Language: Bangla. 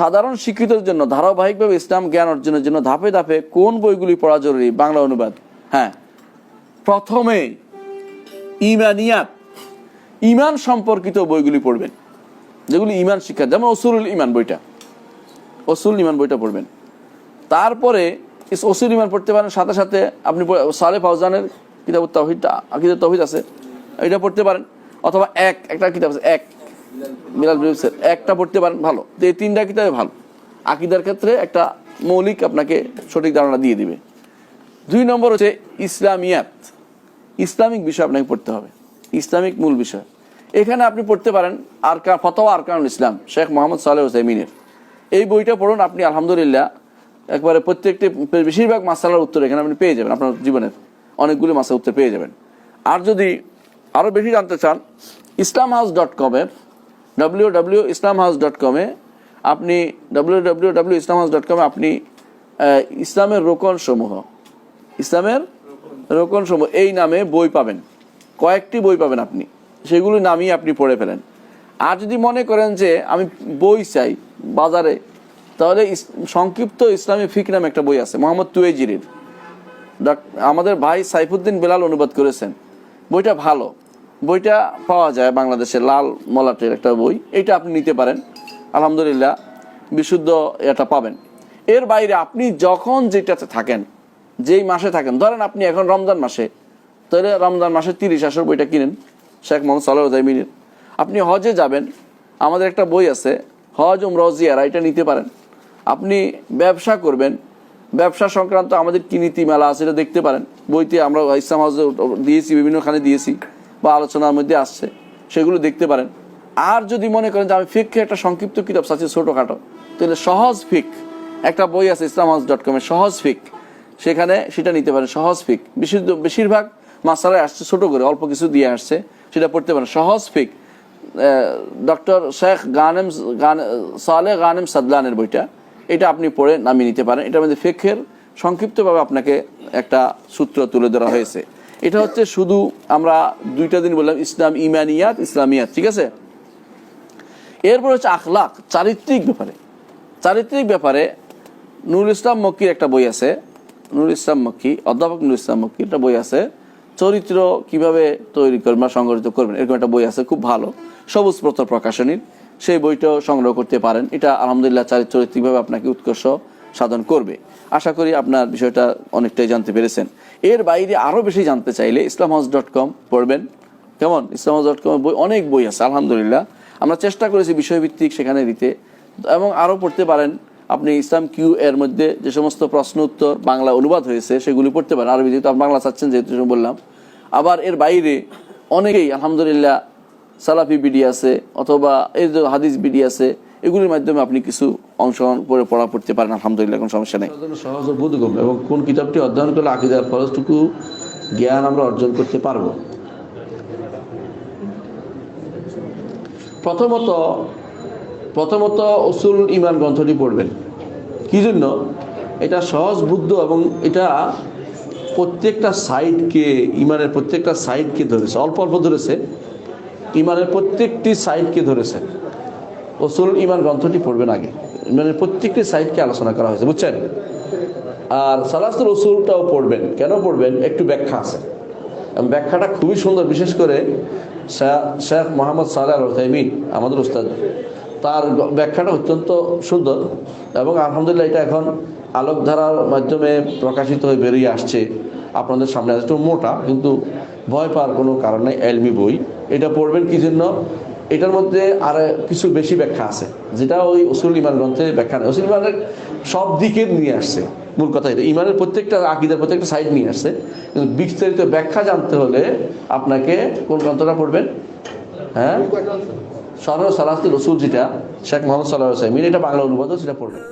সাধারণ শিক্ষিতের জন্য ধারাবাহিকভাবে ইসলাম জ্ঞান অর্জনের জন্য ধাপে ধাপে কোন বইগুলি পড়া জরুরি? বাংলা অনুবাদ। হ্যাঁ। প্রথমে ইমানিয়াত ইমান সম্পর্কিত বইগুলি পড়বেন। যেগুলি ইমান শিক্ষা, যেমন অসুরুল ইমান বইটা। অসুল ইমান বইটা পড়বেন। তারপরে অসুল ইমান পড়তে পারেন, সাথে সাথে আপনি সালে ফাউজানের কিতাব তহিদটা আকিদের তহিদ আছে, এটা পড়তে পারেন। অথবা এক, একটা কিতাব আছে, এক। মিলাল ব্রিভসের একটা পড়তে পারেন, ভালো। তো এই তিনটা কিতাবে ভালো। আকিদার ক্ষেত্রে একটা মৌলিক আপনাকে সঠিক ধারণা দিয়ে দিবে। দুই নম্বর হচ্ছে ইসলামিয়াত। ইসলামিক বিষয় আপনাকে পড়তে হবে। ইসলামিক মূল বিষয়। এখানে আপনি পড়তে পারেন আরকান ফতোয়া আরকানুল ইসলাম, শেখ মোহাম্মদ সালেহ হোসাইমিনের এই বইটা পড়ুন আপনি, আলহামদুলিল্লাহ। একবারে প্রত্যেকটি বেশিরভাগ মাসালার উত্তর এখানে আপনি পেয়ে যাবেন, আপনার জীবনের অনেকগুলি মাসার উত্তর পেয়ে যাবেন। আর যদি আরও বেশি জানতে চান, ইসলাম হাউস ডট কমের W W Islam house dot কমে আপনি W W W Islam house dot কমে আপনি ইসলামের রোকন সমূহ, ইসলামের রোকন সমূহ, এই নামে বই পাবেন। কয়েকটি বই পাবেন আপনি। সেগুলো নামই আপনি পড়ে ফেলেন। আর যদি মনে করেন যে আমি বই চাই বাজারে, তাহলে সংক্ষিপ্ত ইসলামী ফিক নামে একটা বই আছে, মোহাম্মদ তুয়েজিরির আমাদের ভাই সাইফুদ্দিন বেলাল অনুবাদ করেছেন। বইটা ভালো। বইটা পাওয়া যায় বাংলাদেশে লাল মলাটের একটা বই। এটা আপনি নিতে পারেন। আলহামদুলিল্লাহ, বিশুদ্ধ এটা পাবেন। এর বাইরে আপনি যখন যেটাতে থাকেন, যেই মাসে থাকেন, ধরেন আপনি এখন রমজান মাসে, তাহলে রমজান মাসে তিরিশ আসর বইটা কিনেন, শেখ মোহাম্মদ সাল্লাহ জাইমিনের আপনি হজে যাবেন, আমাদের একটা বই আছে, হজ উম রজিয়ারা এটা নিতে পারেন। আপনি ব্যবসা করবেন, ব্যবসা সংক্রান্ত আমাদের কি নীতিমালা আছে, এটা দেখতে পারেন। বইতে আমরা ইসলাম হাউসে দিয়েছি, বিভিন্নখানে দিয়েছি। বা আলোচনার মধ্যে আসছে, সেগুলো দেখতে পারেন। আর যদি মনে করেন যে আমি ফিককে একটা সংক্ষিপ্ত কিতাব আছে ছোটোখাটো, তাহলে সহজ ফিক, একটা বই আছে ইসলাম হাউস ডট কমে সহজ ফিক, সেখানে সেটা নিতে পারেন, সহজ ফিক। বিশুদ্ধ, বেশিরভাগ মাসালায় আসছে ছোটো করে, অল্প কিছু দিয়ে আসছে, সেটা পড়তে পারেন। সহজ ফিক ডক্টর শেখ গানেম, গান- সালে গানেম সাদলানের বইটা, এটা আপনি পড়ে নামিয়ে নিতে পারেন। এটার মধ্যে ফেকের সংক্ষিপ্তভাবে আপনাকে একটা সূত্র তুলে ধরা হয়েছে। এটা হচ্ছে শুধু আমরা দুইটা দিন বললাম ইসলাম ইমানিয়াত, ইসলামিয়াত, ঠিক আছে? এরপর হচ্ছে আখলাক, চারিত্রিক ব্যাপারে। চারিত্রিক ব্যাপারে নুরুল ইসলাম মক্কির একটা বই আছে। নুরুল ইসলাম মক্কি, অধ্যাপক নুরুল ইসলাম মক্কির একটা বই আছে। চরিত্র কীভাবে তৈরি করবেন সংগঠিত করবেন, এরকম একটা বই আছে, খুব ভালো। সবুজ পত্র প্রকাশনীর। সেই বইটাও সংগ্রহ করতে পারেন। এটা আলহামদুলিল্লাহ চারি চারিত্রিকভাবে আপনাকে উৎকর্ষ। সাধন করবে। আশা করি আপনার বিষয়টা অনেকটাই জানতে পেরেছেন। এর বাইরে আরও বেশি জানতে চাইলে ইসলাম হাউস ডট কম পড়বেন। কেমন? ইসলাম হাউস ডট কম বই, অনেক বই আছে, আলহামদুলিল্লাহ। আমরা চেষ্টা করেছি বিষয়ভিত্তিক সেখানে দিতে। এবং আরও পড়তে পারেন। আপনি ইসলাম কিউ এর মধ্যে যে সমস্ত প্রশ্ন, উত্তর, বাংলা অনুবাদ হয়েছে, সেগুলি পড়তে পারেন। আরবি যেহেতু বাংলা চাচ্ছেন, যেহেতু বললাম। আবার এর বাইরে অনেকেই, আলহামদুলিল্লাহ, সালাফি বিডি আছে, অথবা এই হাদিস বিডি আছে এগুলির মাধ্যমে আপনি কিছু অংশগ্রহণ করে পড়া পড়তে পারেন, আলহামদুলিল্লাহ, কোনো সমস্যা নেই। সহজ বোধগম্য এবং কোন কিতাবটি অধ্যয়ন করলে আকিদার ফলটুকু জ্ঞান আমরা অর্জন করতে পারব? প্রথমত প্রথমত অসুল ইমান গ্রন্থটি পড়বেন। কি জন্য? এটা সহজ, বুদ্ধ এবং এটা প্রত্যেকটা সাইডকে ইমানের প্রত্যেকটা সাইডকে ধরেছে, অল্প অল্প ধরেছে ইমানের প্রত্যেকটি সাইডকে ধরেছে। অসুল ইমান গ্রন্থটি পড়বেন আগে। মানে প্রত্যেকটি সাইডকে আলোচনা করা হয়েছে, বুঝছেন? আর সালাসুল রসুলটাও পড়বেন। কেন পড়বেন? একটু ব্যাখ্যা আছে। ব্যাখ্যাটা খুবই সুন্দর, বিশেষ করে শেখ মোহাম্মদ সালাহ রহমিন আমাদের উস্তাদ। তার ব্যাখ্যাটা অত্যন্ত সুন্দর এবং আলহামদুলিল্লাহ এটা এখন আলোকধারার মাধ্যমে প্রকাশিত হয়ে বেরিয়ে আসছে। আপনাদের সামনে একটু মোটা, কিন্তু ভয় পাওয়ার কোনো কারণ নেই, এলমি বই। এটা পড়বেন কি জন্য? এটার মধ্যে আর কিছু বেশি ব্যাখ্যা আছে, যেটা ওই ওসুল ইমান গ্রন্থের ব্যাখ্যা নেই। ওসুল ইমানের সব দিকে নিয়ে আসছে, মূল কথা এটা। ইমানের প্রত্যেকটা আকিদের প্রত্যেকটা সাইড নিয়ে আসছে। কিন্তু বিস্তারিত ব্যাখ্যা জানতে হলে আপনাকে কোন গ্রন্থটা পড়বেন? হ্যাঁ? সরল সালাস্তি রসুল যেটা, শেখ মোহাম্মদ সাল্লাহ সাইমিন এটা বাংলা অনুবাদও সেটা পড়বেন।